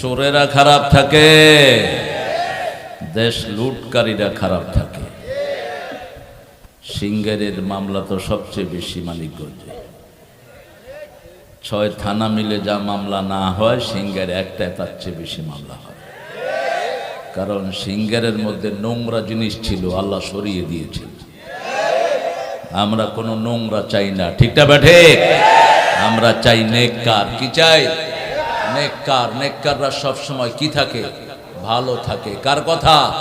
চোরেরা খারাপ থাকে, দেশ লুটকারীরা খারাপ থাকে। সিঙ্গারের মামলা তো সবচেয়ে বেশি মানিকগঞ্জে। ছয় থানা মিলে যা মামলা না হয়, সিঙ্গারে একটাই তার চেয়ে বেশি মামলা হয়। কারণ সিঙ্গারের মধ্যে নোংরা জিনিস ছিল, আল্লাহ সরিয়ে দিয়েছিল। আমরা কোনো নোংরা চাই না, ঠিকটা ব্যাঠে আমরা চাই নেককার, কি চাই? নেককার, নেককাররা সব সময় কি থাকে? ভালো থাকে। কার কথা?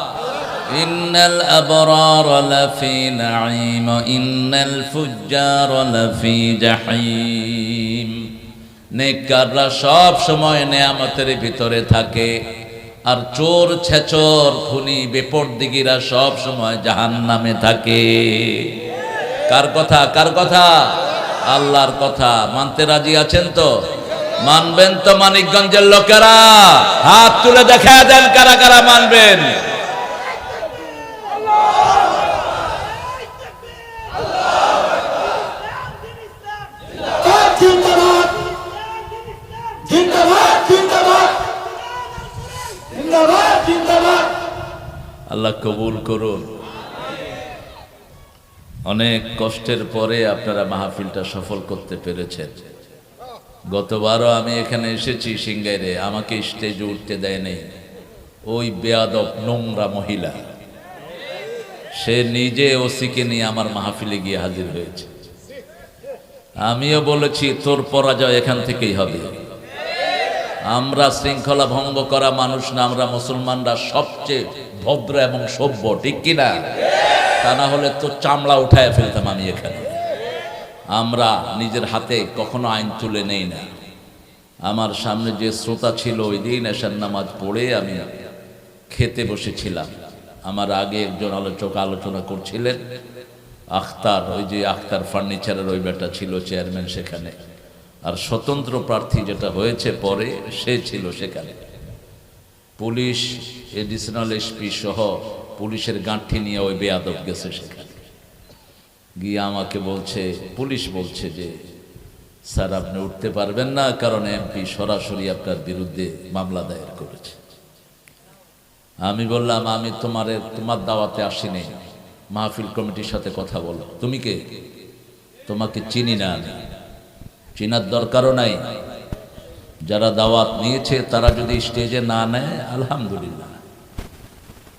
ইন্নাল আবরার লাফি নাঈম, ইন্নাল ফুজ্জার লাফি জাহিম। নেককাররা সব সময় নেয়ামতের ভিতরে থাকে। আর চোর ছেচর, খুনি বেপরদিগিরা সব সময় জাহান্নামে থাকে। কার কথা? কার কথা? আল্লাহর কথা। মানতে রাজি আছেন তো? মানবেন তো মানিকগঞ্জের লোকেরা। হাত তুলে দেখা দেন কারা কারা মানবেন। আল্লাহ কবুল করুন। অনেক কষ্টের পরে আপনারা মাহফিলটা সফল করতে পেরেছেন। গতবারও আমি এখানে এসেছি সিঙ্গাইরে, আমাকে স্টেজে উঠতে দেয় নেই। ওই বেয়াদব নোংরা মহিলা, সে নিজে ওসিকে নিয়ে আমার মাহফিলে গিয়ে হাজির হয়েছে। আমিও বলেছি, তোর পরাজয় এখান থেকেই হবে। আমরা শৃঙ্খলা ভঙ্গ করা মানুষ না, আমরা মুসলমানরা সবচেয়ে ভদ্র এবং সভ্য, ঠিক কিনা? তা না হলে তো চামড়া উঠায় ফেলতাম আমি এখানে। আমরা নিজের হাতে কখনো আইন তুলে নেই না। আমার সামনে যে শ্রোতা ছিল, ওই দিন এসার নামাজ পড়ে আমি খেতে বসেছিলাম। আমার আগে একজন আলোচক আলোচনা করছিলেন, আখতার, ওই যে আখতার ফার্নিচারের ওই বেটা ছিল চেয়ারম্যান সেখানে। আর স্বতন্ত্র প্রার্থী যেটা হয়েছে পরে, সে ছিল সেখানে। পুলিশ এডিশনাল এসপি সহ পুলিশের গাঁঠি নিয়ে ওই বেয়াদব গেছে সেখানে। গিয়ে আমাকে বলছে, পুলিশ বলছে যে, স্যার, আপনি উঠতে পারবেন না কারণ এমপি সরাসরি আপনার বিরুদ্ধে মামলা দায়ের করেছে। আমি বললাম, আমি তোমার তোমার দাওয়াতে আসিনি। মাহফিল কমিটির সাথে কথা বলো। তুমি কে? তোমাকে চিনি না আমি। চিনার দরকারও নাই। যারা দাওয়াত নিয়েছে তারা যদি স্টেজে না নেয়, আলহামদুলিল্লাহ।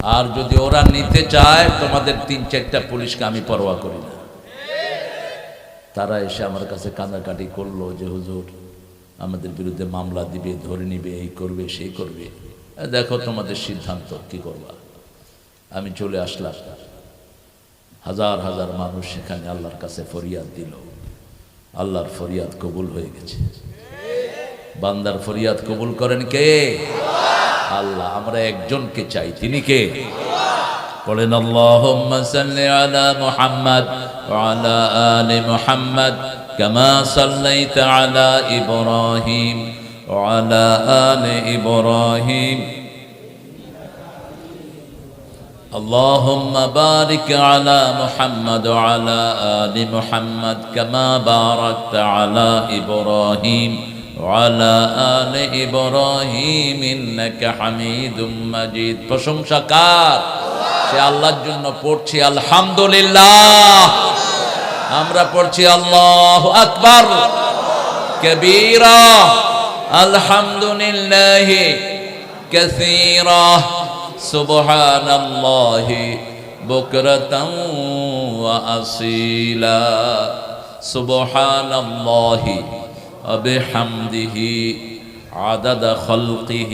আর যদি ওরা নিতে চায়, তোমাদের তিন চারটা পুলিশকে আমি পরোয়া করি না। তারা এসে আমার কাছে কান্দাকাটি করল যে, হুজুর, আমাদের বিরুদ্ধে মামলা দিবে, ধরে নিবে, এই করবে, সেই করবে। দেখো তোমাদের সিদ্ধান্ত, কি করবা? আমি চলে আসলাম। হাজার হাজার মানুষ সেখানে আল্লাহর কাছে ফরিয়াদ দিল। আল্লাহর ফরিয়াদ কবুল হয়ে গেছে। বান্দার ফরিয়াদ কবুল করেন কে? আল্লাহ, আমরা একজনকে চাই, তিনি কে? বলেন আল্লাহুম্মা সাল্লি আলা মুহাম্মদ ওয়া আলা আলি মুহাম্মদ কামা সাল্লাইতা আলা ইব্রাহিম ওয়া আলা আলি ইব্রাহিম اللهم بارك على محمد وعلى آل محمد كما باركت على إبراهيم وعلى آل إبراهيم إنك حميد مجيد প্রশংসা কার সে আল্লাহর জন্য পড়ছি আলহামদুলিল্লাহ আমরা পড়ছি আল্লাহু আকবার কবীরা আলহামদুলিল্লাহ কাসীরা سبحان الله بكرة وأصيلا سبحان الله وبحمده عدد خلقه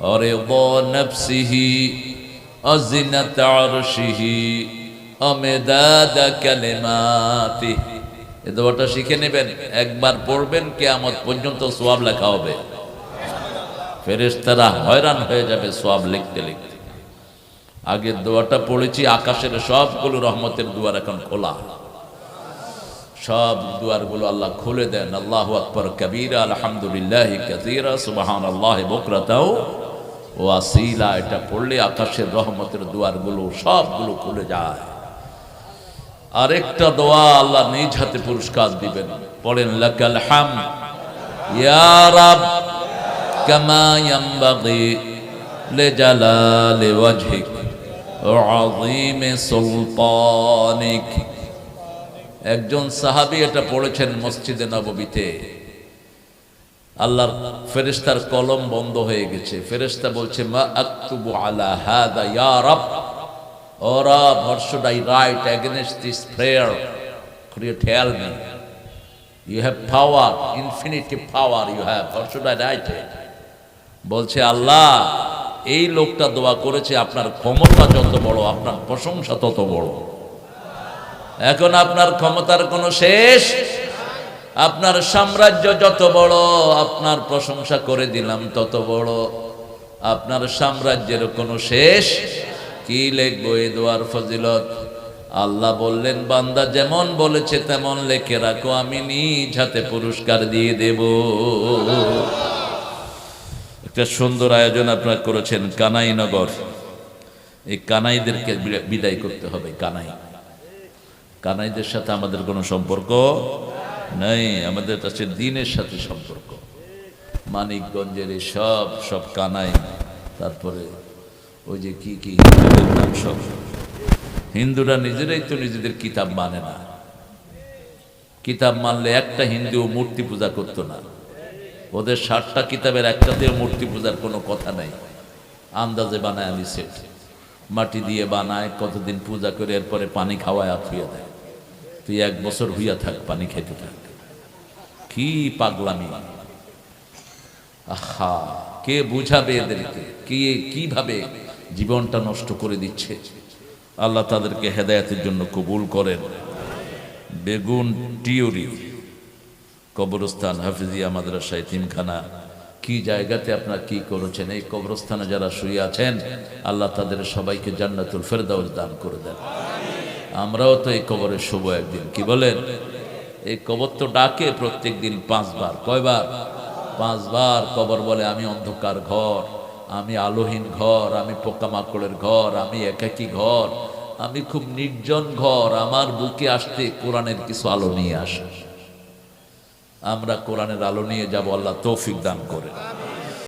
ورضا نفسه وزنة عرشه ومداد كلماته এ দোয়াটা শিখে নেবেন একবার পড়বেন কেয়ামত পর্যন্ত সোয়াব লেখা হবে ফেরেশতারা হয়রান হয়ে যাবে সব লিখতে লিখতে আগের দোয়াটা পড়েছি আকাশের সবগুলো রহমতের দুয়ার এখন খোলা সব দুয়ারগুলো আল্লাহ খুলে দেন আল্লাহ আকবর কবিরা আলহামদুলিল্লাহ কাসীরা সুবহান আল্লাহ বকরাতাও ওয়াসিলা, এটা পড়লে আকাশের রহমতের দুয়ারগুলো সবগুলো খুলে যায়। আরেকটা দোয়া আল্লাহ নিজ হাতে পুরস্কার দিবেন। পড়েন লাকাল হাম ইয়া রাব, কামা ওয়াজহিক সুলতানিক। একজন সাহাবী এটা পড়েছেন মসজিদে নববীতে। আল্লাহর ফেরেশতার কলম বন্ধ হয়ে গেছে। ফেরেশতা বলছে, মা আক্তুবু আলা হাদা ইয়া রব। ও রব write against this prayer. Could you tell me. You have power, infinity power you have what should বলছে, আল্লাহ, এই লোকটা দোয়া করেছে, আপনার ক্ষমতা যত বড়, আপনার প্রশংসা তত বড়। এখন আপনার ক্ষমতার কোনো শেষ আপনার সাম্রাজ্য যত বড়, আপনার প্রশংসা করে দিলাম তত বড়। আপনার সাম্রাজ্যের কোনো শেষ? কি লিখব এই দোয়ার ফজিলত? আল্লাহ বললেন, বান্দা যেমন বলেছে তেমন লেখে রাখো, আমি নিজ হাতে পুরস্কার দিয়ে দেব। একটা সুন্দর আয়োজন আপনারা করেছেন কানাইনগর। এই কানাইদেরকে বিদা- বিদায় করতে হবে, কানাই। কানাইদের সাথে আমাদের কোনো সম্পর্ক নেই, আমাদের কাছে দিনের সাথে সম্পর্ক। মানিকগঞ্জের সব সব কানাই, তারপরে ওই যে কি কি, হিন্দুদের নাম সব। হিন্দুরা নিজেরাই তো নিজেদের কিতাব মানে না। কিতাব মানলে একটা হিন্দু মূর্তি পূজা করতো না। ওদের ষাটটা কিতাবের একটাতেও মূর্তি পূজার কোনো কথা নাই। আন্দাজে বানায় আমি সেট। মাটি দিয়ে বানায়, কতদিন পূজা করে এরপরে পানি খাওয়ায় আথুয়ে দেয় তুই এক বছর হইয়া থাক, পানি খেতে থাক। কি পাগলামি? আহা, কে বুঝাবে এদেরকে? কে কীভাবে জীবনটা নষ্ট করে দিচ্ছে? আল্লাহ তাদেরকে হেদায়াতের জন্য কবুল করেন। বেগুন টিউরি, কবরস্থান হাফিজিয়া মাদ্রাসা তিনখানা। কি জায়গাতে আপনার কি করেছেন? এই কবরস্থানে যারা শুয়ে আছেন, আল্লাহ তাদের সবাইকে জান্নাতুল ফেরদাউস দান করে দেন। আমরাও তো এই কবরে শুভ একদিন। কি বলেন? এই কবর তো ডাকে প্রত্যেক দিন পাঁচবার। কয়বার? পাঁচবার কবর বলে, আমি অন্ধকার ঘর, আমি আলোহীন ঘর, আমি পোকামাকড়ের ঘর, আমি একাকী ঘর, আমি খুব নির্জন ঘর, আমার বুকে আসতে কোরআনের কিছু আলো নিয়ে আসে। আমরা কোরআনের আলো নিয়ে যাব, আল্লাহ তৌফিক দান করে।